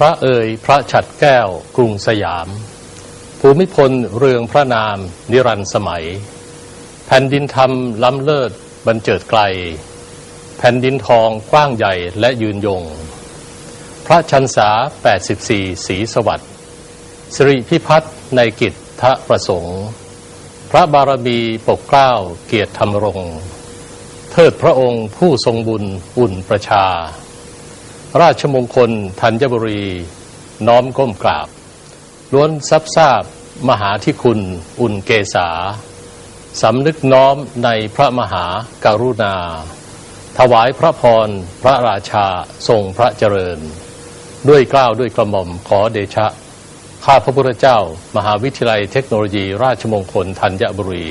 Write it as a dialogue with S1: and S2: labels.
S1: พระเอ่ยพระฉัดแก้วกรุงสยาม ภูมิพลเรืองพระนาม นิรันต์สมัย แผ่นดินธรรมล้ำเลิศบรรเจิดไกล แผ่นดินทองกว้างใหญ่และยืนยง พระชันษา 84 สีสวัสดิ์สิริพิพัฒน์ในกิจทะประสงค์ พระบารมีปกเกล้าเกียรติธรรมรงค์เทิดพระองค์ผู้ทรงบุญอุ่นประชา ราชมงคลธัญบุรี น้อมก้มกราบ ล้วนซับซาบมหาที่คุณอุ่นเกษาสำนึกน้อมในพระมหาการุณา ถวายพระพรพระราชาทรงพระเจริญ ด้วยเกล้าวด้วยกระหม่อมขอเดชะ ข้าพระพุทธเจ้า มหาวิทยาลัยเทคโนโลยีราชมงคลธัญบุรี